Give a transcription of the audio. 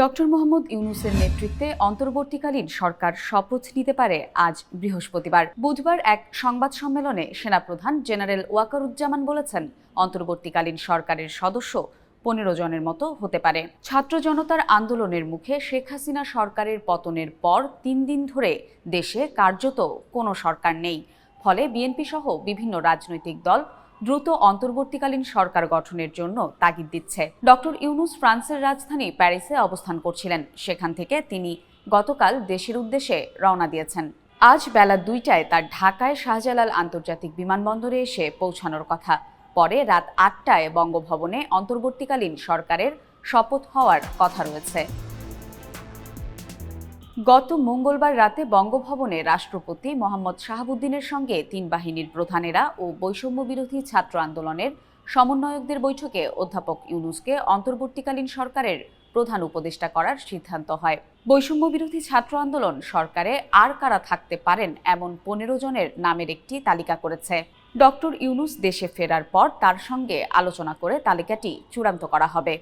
Doctor Mohammad ইউনুসের নেতৃত্বে অন্তর্বর্তীকালীন সরকার শপথ নিতে পারে আজ বৃহস্পতিবার। বুধবার এক সংবাদ সম্মেলনে সেনাপ্রধান জেনারেল ওয়াকারুজ্জামান বলেছেন, অন্তর্বর্তীকালীন সরকারের সদস্য পনেরো জনের মতো হতে পারে। ছাত্র জনতার আন্দোলনের মুখে শেখ হাসিনা সরকারের পতনের পর তিন দিন ধরে দেশে কার্যত কোনো সরকার নেই। ফলে বিএনপি সহ বিভিন্ন রাজনৈতিক দল দ্রুত অন্তর্বর্তীকালীন সরকার গঠনের জন্য তাগিদ দিচ্ছে। ডক্টর ইউনুস ফ্রান্সের রাজধানী প্যারিসে অবস্থান করছিলেন। সেখান থেকে তিনি গতকাল দেশের উদ্দেশ্যে রওনা দিয়েছেন। আজ বেলা দুইটায় তার ঢাকায় শাহজালাল আন্তর্জাতিক বিমানবন্দরে এসে পৌঁছানোর কথা। পরে রাত আটটায় বঙ্গভবনে অন্তর্বর্তীকালীন সরকারের শপথ হওয়ার কথা রয়েছে। গত মঙ্গলবার রাতে বঙ্গভবনে রাষ্ট্রপতি মোহাম্মদ শাহাবুদ্দিনের সঙ্গে তিন বাহিনীর প্রধানেরা ও বৈষম্য বিরোধী ছাত্র আন্দোলনের সমন্বয়কদের বৈঠকে অধ্যাপক ইউনুসকে অন্তর্বর্তীকালীন সরকারের প্রধান উপদেষ্টা করার সিদ্ধান্ত হয়। বৈষম্য বিরোধী ছাত্র আন্দোলন সরকারে আর কারা থাকতে পারেন এমন পনেরো জনের নামের একটি তালিকা করেছে। ডক্টর ইউনুস দেশে ফেরার পর তার সঙ্গে আলোচনা করে তালিকাটি চূড়ান্ত করা হবে।